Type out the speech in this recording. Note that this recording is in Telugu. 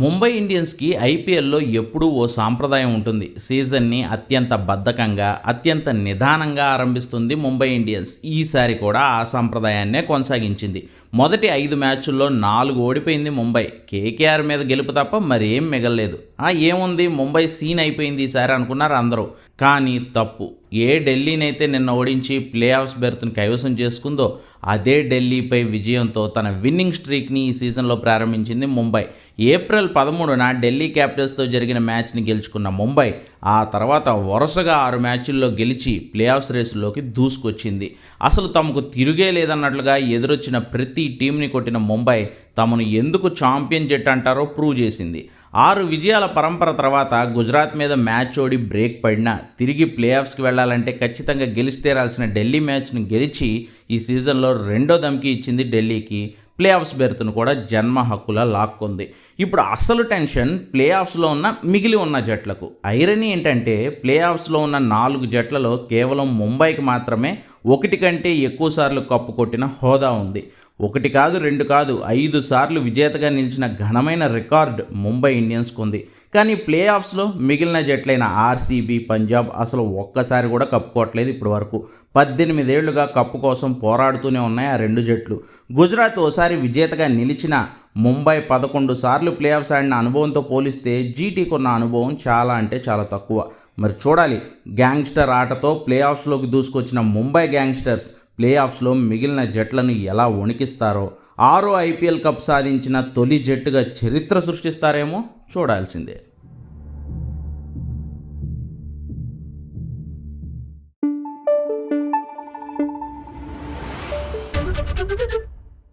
ముంబై ఇండియన్స్కి ఐపీఎల్లో ఎప్పుడూ ఓ సాంప్రదాయం ఉంటుంది. సీజన్ని అత్యంత బద్ధకంగా అత్యంత నిదానంగా ఆరంభిస్తుంది ముంబై ఇండియన్స్. ఈసారి కూడా ఆ సాంప్రదాయాన్నే కొనసాగించింది. మొదటి ఐదు మ్యాచ్ల్లో నాలుగు ఓడిపోయింది ముంబై. కేకేఆర్ మీద గెలుపు తప్ప మరేం మిగలలేదు. ఆ ఏముంది? ముంబై సీన్ అయిపోయింది ఈసారి అనుకున్నారు అందరూ. కానీ తప్పు. ఏ ఢిల్లీనైతే నిన్న ఓడించి ప్లే ఆఫ్స్ బెర్త్ను కైవసం చేసుకుందో అదే ఢిల్లీపై విజయంతో తన విన్నింగ్ స్ట్రీక్ని ఈ సీజన్లో ప్రారంభించింది ముంబై. ఏప్రిల్ పదమూడున ఢిల్లీ క్యాపిటల్స్తో జరిగిన మ్యాచ్ని గెలుచుకున్న ముంబై ఆ తర్వాత వరుసగా ఆరు మ్యాచ్ల్లో గెలిచి ప్లే ఆఫ్స్ రేసులోకి దూసుకొచ్చింది. అసలు తమకు తిరిగే లేదన్నట్లుగా ఎదురొచ్చిన ప్రతి టీంని కొట్టిన ముంబై తమను ఎందుకు ఛాంపియన్ జట్ అంటారో ప్రూవ్ చేసింది. ఆరు విజయాల పరంపర తర్వాత గుజరాత్ మీద మ్యాచ్ ఓడి బ్రేక్ పడినా తిరిగి ప్లే ఆఫ్స్కి వెళ్ళాలంటే ఖచ్చితంగా గెలిస్తేరాల్సిన ఢిల్లీ మ్యాచ్ను గెలిచి ఈ సీజన్లో రెండో దమ్కి ఇచ్చింది ఢిల్లీకి. ప్లే ఆఫ్స్ బెర్త్ను కూడా జన్మ హక్కులా లాక్కుంది. ఇప్పుడు అసలు టెన్షన్ ప్లే ఆఫ్స్లో ఉన్న మిగిలి ఉన్న జట్లకు. ఐరనీ ఏంటంటే ప్లే ఆఫ్స్లో ఉన్న నాలుగు జట్లలో కేవలం ముంబైకి మాత్రమే ఒకటి కంటే ఎక్కువ సార్లు కప్పు కొట్టిన హోదా ఉంది. ఒకటి కాదు రెండు కాదు ఐదు సార్లు విజేతగా నిలిచిన ఘనమైన రికార్డ్ ముంబై ఇండియన్స్కు ఉంది. కానీ ప్లే ఆఫ్స్లో మిగిలిన జట్లైన ఆర్సీబీ పంజాబ్ అసలు ఒక్కసారి కూడా కప్పుకోవట్లేదు ఇప్పటి వరకు పద్దెనిమిదేళ్ళుగా కప్పు కోసం పోరాడుతూనే ఉన్నాయి ఆ రెండు జట్లు. గుజరాత్ ఓసారి విజేతగా నిలిచిన ముంబై పదకొండు సార్లు ప్లే ఆఫ్స్ ఆడిన అనుభవంతో పోలిస్తే జీటీకి ఉన్న అనుభవం చాలా అంటే చాలా తక్కువ. మరి చూడాలి గ్యాంగ్స్టర్ ఆటతో ప్లే ఆఫ్స్లోకి దూసుకొచ్చిన ముంబై గ్యాంగ్స్టర్స్ ప్లే ఆఫ్స్లో మిగిలిన జట్లను ఎలా వణికిస్తారో ఆరో ఐపీఎల్ కప్ సాధించిన తొలి జట్టుగా చరిత్ర సృష్టిస్తారేమో చూడాల్సిందే.